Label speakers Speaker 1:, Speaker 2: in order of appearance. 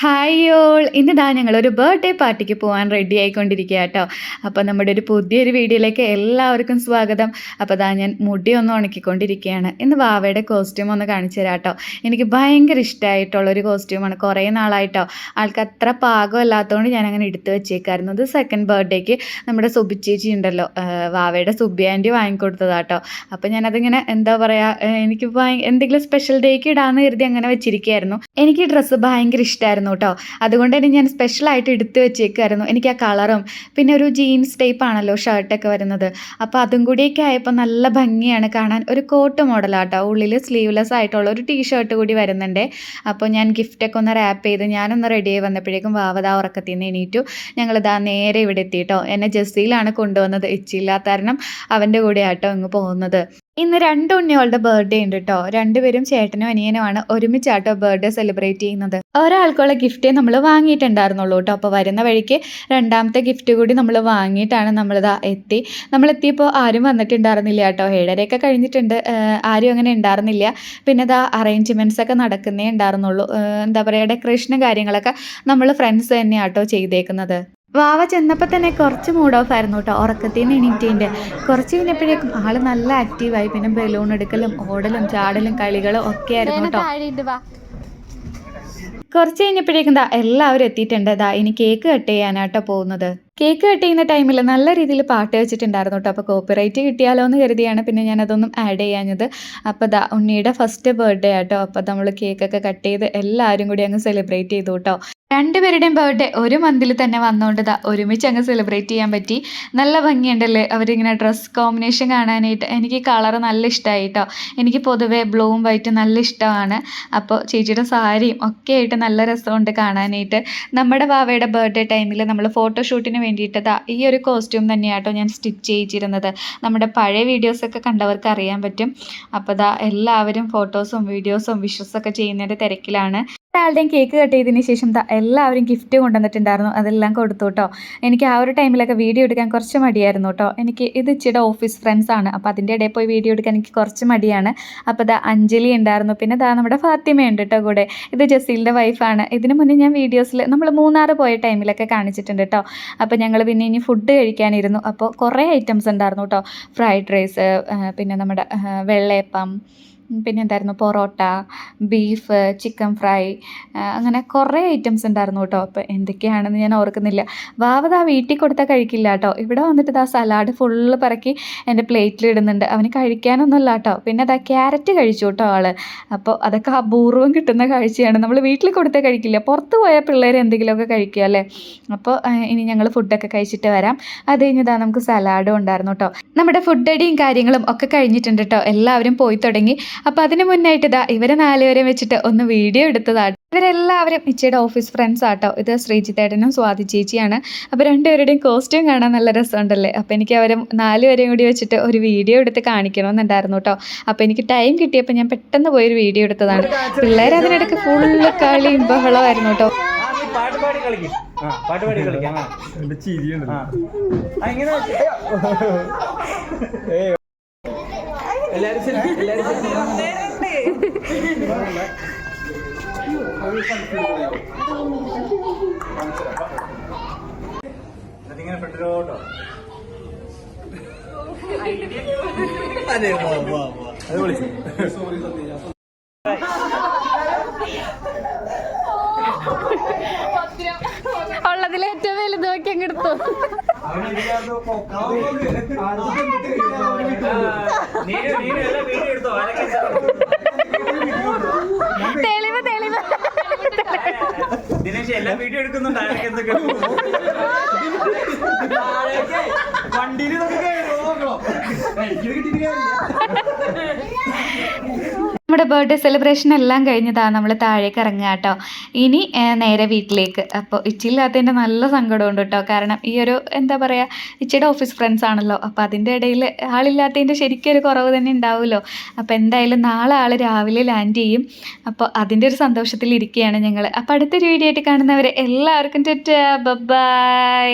Speaker 1: Hi all ഇന്ന് ദാ ഞങ്ങളൊരു ബർത്ത്ഡേ പാർട്ടിക്ക് പോകാൻ റെഡി ആയിക്കൊണ്ടിരിക്കുക കേട്ടോ. അപ്പോൾ നമ്മുടെ ഒരു പുതിയൊരു വീഡിയോയിലേക്ക് എല്ലാവർക്കും സ്വാഗതം. അപ്പോൾ ഇതാ ഞാൻ മുടി ഒന്ന് ഉണക്കിക്കൊണ്ടിരിക്കുകയാണ്. ഇന്ന് വാവയുടെ കോസ്റ്റ്യൂം ഒന്ന് കാണിച്ചു തരാം കേട്ടോ. എനിക്ക് ഭയങ്കര ഇഷ്ടമായിട്ടുള്ളൊരു കോസ്റ്റ്യൂമാണ് കുറേ നാളായിട്ടോ. ആൾക്ക് അത്ര പാകമല്ലാത്തതുകൊണ്ട് ഞാൻ അങ്ങനെ എടുത്തു വെച്ചേക്കായിരുന്നു. ഇത് സെക്കൻഡ് ബർത്ത്ഡേക്ക് നമ്മുടെ സുബി ചേച്ചി ഉണ്ടല്ലോ. വാവയുടെ സുബി ആന്റി വാങ്ങിക്കൊടുത്തതാട്ടോ അപ്പോൾ ഞാനതിങ്ങനെ എന്താ പറയുക എനിക്ക് എന്തെങ്കിലും സ്പെഷ്യൽ ഡേക്ക് ഇടാമെന്ന് കരുതി അങ്ങനെ വെച്ചിരിക്കുകയായിരുന്നു. എനിക്ക് ഡ്രസ്സ് ഭയങ്കര ഇഷ്ടമായിരുന്നു കേട്ടോ അതുകൊണ്ട് തന്നെ ഞാൻ സ്പെഷ്യലായിട്ട് എടുത്ത് വെച്ചേക്കായിരുന്നു എനിക്ക് ആ കളറും പിന്നെ ഒരു ജീൻസ് ടൈപ്പ് ആണല്ലോ ഷർട്ടൊക്കെ വരുന്നത്. അപ്പോൾ അതും കൂടിയൊക്കെ ആയപ്പോൾ നല്ല ഭംഗിയാണ് കാണാൻ. ഒരു കോട്ട് മോഡലാട്ടോ ഉള്ളിൽ സ്ലീവ്ലെസ് ആയിട്ടുള്ള ഒരു ടീഷർട്ട് കൂടി വരുന്നുണ്ട്. അപ്പോൾ ഞാൻ ഗിഫ്റ്റൊക്കെ ഒന്ന് റാപ്പ് ചെയ്ത് ഞാനൊന്ന് റെഡി ആയി വന്നപ്പോഴേക്കും വാവതാ ഉറക്കത്തിൽ നിന്ന് എണീറ്റു. ഞങ്ങളിതാ നേരെ ഇവിടെ എത്തിയിട്ടോ എന്നെ ജസ്സിയിലാണ് കൊണ്ടുവന്നത്. ഇച്ചില്ലാത്ത കാരണം അവന്റെ കൂടെ ആട്ടോ ഇങ്ങ് പോകുന്നത്. ഇന്ന് രണ്ട് ഉണ്ണികളുടെ ബർത്ത്ഡേ ഉണ്ട് കേട്ടോ രണ്ടുപേരും ചേട്ടനും അനിയനുമാണ് ഒരുമിച്ചാട്ടോ ബർത്ത്ഡേ സെലിബ്രേറ്റ് ചെയ്യുന്നത്. ഒരാൾക്കുള്ള ഗിഫ്റ്റേ നമ്മൾ വാങ്ങിയിട്ടുണ്ടായിരുന്നുള്ളൂ കേട്ടോ അപ്പോൾ വരുന്ന വഴിക്ക് രണ്ടാമത്തെ ഗിഫ്റ്റ് കൂടി നമ്മൾ വാങ്ങിയിട്ടാണ് നമ്മളിതാ എത്തി. നമ്മൾ എത്തിയപ്പോൾ ആരും വന്നിട്ടുണ്ടായിരുന്നില്ല കേട്ടോ ഏഴരയൊക്കെ കഴിഞ്ഞിട്ടുണ്ട്. ആരും അങ്ങനെ ഉണ്ടായിരുന്നില്ല. പിന്നെ ഇതാ അറേഞ്ച്മെന്റ്സ് ഒക്കെ നടക്കുന്നേ ഉണ്ടായിരുന്നുള്ളൂ. എന്താ പറയുക ഡെക്കറേഷനും കാര്യങ്ങളൊക്കെ നമ്മൾ ഫ്രണ്ട്സ് തന്നെയാട്ടോ ചെയ്തേക്കുന്നത്. വാവ ചെന്നപ്പോൾ തന്നെ കുറച്ച് മൂഡ് ഓഫ് ആയിരുന്നു കേട്ടോ ഉറക്കത്തിൽ നിന്ന് എണീറ്റിന്റെ കുറച്ച് കഴിഞ്ഞപ്പോഴേക്കും ആൾ നല്ല ആക്റ്റീവായി പിന്നെ ബലൂൺ എടുക്കലും ഓടലും ചാടലും കളികളും ഒക്കെ ആയിരുന്നു കേട്ടോ കുറച്ച് കഴിഞ്ഞപ്പോഴേക്കും ദാ എല്ലാവരും എത്തിയിട്ടുണ്ട്. ദാ ഇനി കേക്ക് കട്ട് ചെയ്യാനാട്ടോ പോകുന്നത്. കേക്ക് കട്ട് ചെയ്യുന്ന ടൈമിൽ നല്ല രീതിയിൽ പാട്ട് വെച്ചിട്ടുണ്ടായിരുന്നു കേട്ടോ അപ്പോൾ കോപ്പിറൈറ്റ് കിട്ടിയാലോ എന്ന് കരുതിയാണ് പിന്നെ ഞാൻ അതൊന്നും ആഡ് ചെയ്യാഞ്ഞത്. അപ്പോൾ ദാ ഉണ്ണിയുടെ ഫസ്റ്റ് ബർത്ത്ഡേ ആട്ടോ. അപ്പോൾ നമ്മൾ കേക്കൊക്കെ കട്ട് ചെയ്ത് എല്ലാവരും കൂടി അങ്ങ് സെലിബ്രേറ്റ് ചെയ്തു കേട്ടോ രണ്ടുപേരുടെയും ബർത്ത്ഡേ ഒരു മന്തിൽ തന്നെ വന്നുകൊണ്ട് ഒരുമിച്ച് അങ്ങ് സെലിബ്രേറ്റ് ചെയ്യാൻ പറ്റി. നല്ല ഭംഗിയുണ്ടല്ലേ? അവരിങ്ങനെ ഡ്രസ്സ് കോമ്പിനേഷൻ കാണാനായിട്ട്. എനിക്ക് കളർ നല്ല ഇഷ്ടമായി കേട്ടോ എനിക്ക് പൊതുവേ ബ്ലൂവും വൈറ്റും നല്ല ഇഷ്ടമാണ്. അപ്പോൾ ചേച്ചിയുടെ സാരിയും ഒക്കെ ആയിട്ട് നല്ല രസമുണ്ട് കാണാനായിട്ട്. നമ്മുടെ ബാവയുടെ ബർത്ത്ഡേ ടൈമിൽ നമ്മൾ ഫോട്ടോഷൂട്ടിന് വേണ്ടിയിട്ട് ദാ ഈ ഒരു കോസ്റ്റ്യൂം തന്നെയാട്ടോ ഞാൻ സ്റ്റിച്ച് ചെയ്യിച്ചിരുന്നത്. നമ്മുടെ പഴയ വീഡിയോസൊക്കെ കണ്ടവർക്ക് അറിയാൻ പറ്റും. അപ്പോൾ ദാ എല്ലാവരും ഫോട്ടോസും വീഡിയോസും വിഷസൊക്കെ ചെയ്യുന്നതിന്റെ തിരക്കിലാണ്. ഒരാളുടെയും കേക്ക് കട്ട് ചെയ്തതിന് ശേഷം എല്ലാവരും ഗിഫ്റ്റ് കൊണ്ടുവന്നിട്ടുണ്ടായിരുന്നു. അതെല്ലാം കൊടുത്തു കേട്ടോ എനിക്ക് ആ ഒരു ടൈമിലൊക്കെ വീഡിയോ എടുക്കാൻ കുറച്ച് മടിയായിരുന്നു കേട്ടോ എനിക്ക് ഇത് ഇച്ചിരി ഓഫീസ് ഫ്രണ്ട്സ് ആണ്. അപ്പോൾ അതിന്റെ ഇടയിൽ പോയി വീഡിയോ എടുക്കാൻ എനിക്ക് കുറച്ച് മടിയാണ്. അപ്പോൾ ദാ അഞ്ജലി ഉണ്ടായിരുന്നു. പിന്നെ ഇതാ നമ്മുടെ ഫാത്തിമയുണ്ട് കേട്ടോ കൂടെ. ഇത് ജസീലിന്റെ വൈഫാണ് ഇതിന് മുന്നേ ഞാൻ വീഡിയോസിൽ നമ്മൾ മൂന്നാർ പോയ ടൈമിലൊക്കെ കാണിച്ചിട്ടുണ്ട് കേട്ടോ അപ്പോൾ ഞങ്ങൾ പിന്നെ ഇനി ഫുഡ് കഴിക്കാനിരുന്നു. അപ്പോൾ കുറേ ഐറ്റംസ് ഉണ്ടായിരുന്നു കേട്ടോ ഫ്രൈഡ് റൈസ് പിന്നെ നമ്മുടെ വെള്ളയപ്പം പിന്നെ എന്തായിരുന്നു പൊറോട്ട ബീഫ് ചിക്കൻ ഫ്രൈ അങ്ങനെ കുറേ ഐറ്റംസ് ഉണ്ടായിരുന്നു കേട്ടോ. അപ്പോൾ എന്തൊക്കെയാണെന്ന് ഞാൻ ഓർക്കുന്നില്ല. വാവത് ആ വീട്ടിൽ കൊടുത്താൽ കഴിക്കില്ല കേട്ടോ. ഇവിടെ വന്നിട്ട് ഇതാ സലാഡ് ഫുള്ള് പറക്കി എന്റെ പ്ലേറ്റിൽ ഇടുന്നുണ്ട്. അവന് കഴിക്കാനൊന്നുമില്ല കേട്ടോ. പിന്നെ അതാ ക്യാരറ്റ് കഴിച്ചു കേട്ടോ ആൾ. അപ്പോൾ അതൊക്കെ അപൂർവം കിട്ടുന്ന കാഴ്ചയാണ്. നമ്മൾ വീട്ടിൽ കൊടുത്താൽ കഴിക്കില്ല. പുറത്ത് പോയാൽ പിള്ളേർ എന്തെങ്കിലുമൊക്കെ കഴിക്കുക അല്ലേ? അപ്പോൾ ഇനി ഞങ്ങൾ ഫുഡൊക്കെ കഴിച്ചിട്ട് വരാം. അത് കഴിഞ്ഞതാ നമുക്ക് സലാഡും ഉണ്ടായിരുന്നു കേട്ടോ. നമ്മുടെ ഫുഡ് അടിയും കാര്യങ്ങളും ഒക്കെ കഴിഞ്ഞിട്ടുണ്ട് കേട്ടോ. എല്ലാവരും പോയി തുടങ്ങി. അപ്പോൾ അതിന് മുന്നായിട്ട് ഇതാ ഇവരെ നാലുപേരെ വെച്ചിട്ട് ഒന്ന് വീഡിയോ എടുത്തതാണ് ഇവരെല്ലാവരും ഇച്ചയുടെ ഓഫീസ് ഫ്രണ്ട്സ് ആട്ടോ ഇത് ശ്രീജിത്തേട്ടനും സ്വാതി ചേച്ചിയാണ് അപ്പോൾ രണ്ടുപേരുടെയും കോസ്റ്റ്യൂം കാണാൻ നല്ല രസമുണ്ടല്ലേ അപ്പോൾ എനിക്ക് അവരെ നാലുപേരെയും കൂടി വെച്ചിട്ട് ഒരു വീഡിയോ എടുത്ത് കാണിക്കണമെന്നുണ്ടായിരുന്നു കേട്ടോ അപ്പോൾ എനിക്ക് ടൈം കിട്ടിയപ്പോൾ ഞാൻ പെട്ടെന്ന് പോയി ഒരു വീഡിയോ എടുത്തതാണ് പിള്ളേർ അതിനിടയ്ക്ക് ഫുള്ള് കളിയും ബഹളമായിരുന്നു കേട്ടോ
Speaker 2: പാട്ട് പാടി പാടി. എല്ലാരും ഫ്രണ്ടിലോട്ടോ അതെ വാ വാ വാ. അത് വിളിച്ചു
Speaker 1: ഉള്ളതിൽ ഏറ്റവും വലുത് നോക്കി അങ്ങ് എടുത്തു
Speaker 2: നീനു നീനു എല്ലാം വീഡിയോ എടുത്തോ ആരൊക്കെ
Speaker 1: തെളിവ് തെളിവ്.
Speaker 2: ദിനേശ് എല്ലാം വീഡിയോ എടുക്കുന്നുണ്ട്. ആരൊക്കെ എന്തൊക്കെ? വണ്ടിയിൽ
Speaker 1: നമ്മുടെ ബർത്ത്ഡേ സെലിബ്രേഷൻ എല്ലാം കഴിഞ്ഞതാണ് നമ്മൾ താഴേക്ക് ഇറങ്ങുക കേട്ടോ. ഇനി നേരെ വീട്ടിലേക്ക്. അപ്പോൾ ഇച്ചില്ലാത്തതിന്റെ നല്ല സങ്കടമുണ്ട് കേട്ടോ. കാരണം ഈ ഒരു എന്താ പറയുക ഇച്ചിയുടെ ഓഫീസ് ഫ്രണ്ട്സ് ആണല്ലോ. അപ്പോൾ അതിന്റെ ഇടയിൽ ആളില്ലാത്തതിന്റെ ശരിക്കും ഒരു കുറവ് തന്നെ ഉണ്ടാവുമല്ലോ. അപ്പോൾ എന്തായാലും നാളെ ആൾ രാവിലെ ലാൻഡ് ചെയ്യും. അപ്പോൾ അതിന്റെ ഒരു സന്തോഷത്തിൽ ഇരിക്കുകയാണ് ഞങ്ങൾ അപ്പോൾ അടുത്തൊരു വീഡിയോ ആയിട്ട് കാണുന്നവരെ എല്ലാവർക്കും ബൈ